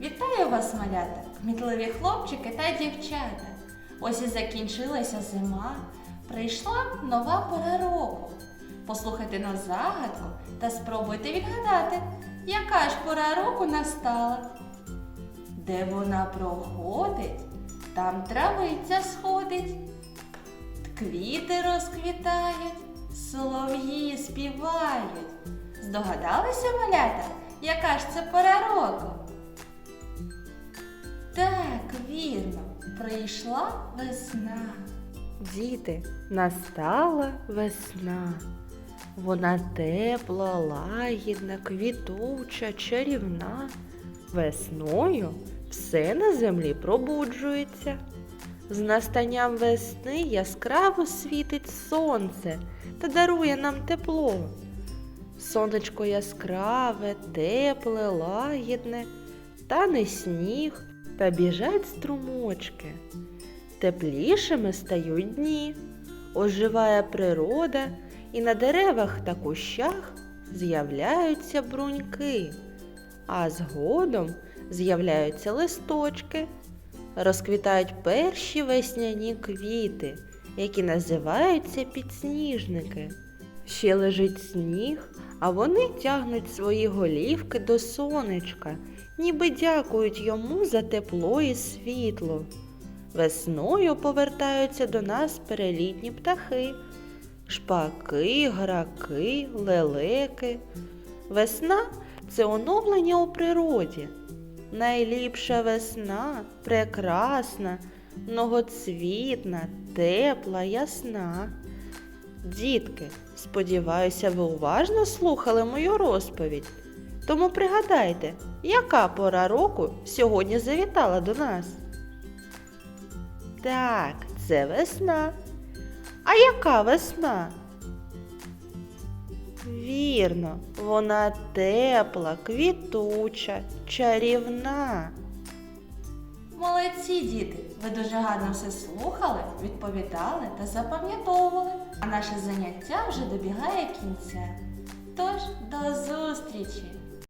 Вітаю вас, малята, кмітливі хлопчики та дівчата. Ось і закінчилася зима. Прийшла нова пора року. Послухайте на загадку та спробуйте відгадати, яка ж пора року настала. Де вона проходить, там травиця сходить, квіти розквітають, солов'ї співають. Здогадалися, малята, яка ж це пора року? Вірно, прийшла весна. Діти, настала весна. Вона тепла, лагідна, квітуча, чарівна. Весною все на землі пробуджується. З настанням весни яскраво світить сонце та дарує нам тепло. Сонечко яскраве, тепле, лагідне, тане сніг та біжать струмочки. Теплішими стають дні, оживає природа, і на деревах та кущах з'являються бруньки, а згодом з'являються листочки, розквітають перші весняні квіти, які називаються підсніжники. Ще лежить сніг, а вони тягнуть свої голівки до сонечка, ніби дякують йому за тепло і світло. Весною повертаються до нас перелітні птахи, шпаки, граки, лелеки. Весна це оновлення у природі. Найліпша весна, прекрасна, многоцвітна, тепла, ясна. Дітки, сподіваюся, ви уважно слухали мою розповідь. Тому пригадайте, яка пора року сьогодні завітала до нас? Так, це весна. А яка весна? Вірно, вона тепла, квітуча, чарівна. Молодці, діти! Ви дуже гарно все слухали, відповідали та запам'ятовували. А наше заняття вже добігає кінця. Тож, до зустрічі!